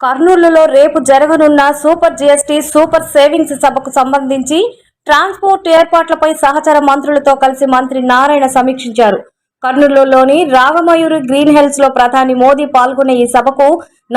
కర్నూలులో రేపు జరగనున్న సూపర్ జీఎస్టీ సూపర్ సేవింగ్స్ సభకు సంబంధించి ట్రాన్స్పోర్ట్ ఏర్పాట్లపై సహచర మంత్రులతో కలిసి మంత్రి నారాయణ సమీక్షించారు. కర్నూలులోని రాగమయూరి గ్రీన్ హిల్స్లో ప్రధాని మోదీ పాల్గొనే ఈ సభకు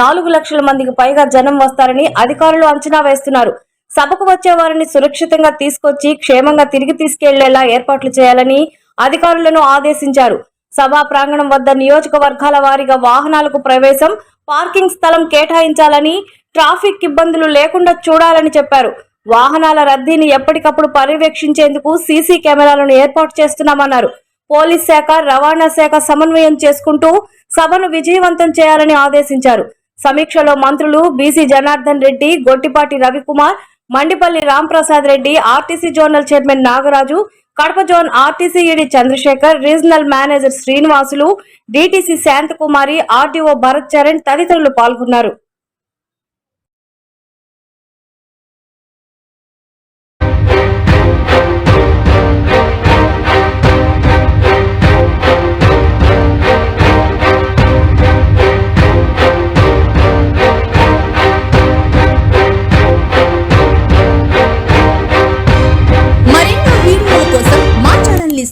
నాలుగు లక్షల మందికి పైగా జనం వస్తారని అధికారులు అంచనా వేస్తున్నారు. సభకు వచ్చే వారిని సురక్షితంగా తీసుకొచ్చి క్షేమంగా తిరిగి తీసుకెళ్ళేలా ఏర్పాట్లు చేయాలని అధికారులను ఆదేశించారు. సభా ప్రాంగణం వద్ద నియోజకవర్గాల వారీగా వాహనాలకు ప్రవేశం పార్కింగ్ స్థలం కేటాయించాలని ట్రాఫిక్ ఇబ్బందులు లేకుండా చూడాలని చెప్పారు. వాహనాల రద్దీని ఎప్పటికప్పుడు పర్యవేక్షించేందుకు సీసీ కెమెరాలను ఏర్పాటు చేస్తున్నామన్నారు. పోలీస్ శాఖ రవాణా శాఖ సమన్వయం చేసుకుంటూ సభను విజయవంతం చేయాలని ఆదేశించారు. సమీక్షలో మంత్రులు BC Janardhan Reddy Gottipati Ravikumar Mandipalli Ramprasad Reddy RTC zonal chairman Nagaraju Kadapa zone RTC ED Chandrasekhar regional manager Srinivasulu DTC Santhakumari RDO Bharat Charan తదితరులు పాల్గొన్నారు.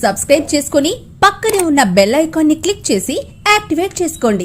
సబ్స్క్రైబ్ చేసుకుని పక్కనే ఉన్న బెల్ ఐకాన్ని క్లిక్ చేసి యాక్టివేట్ చేసుకోండి.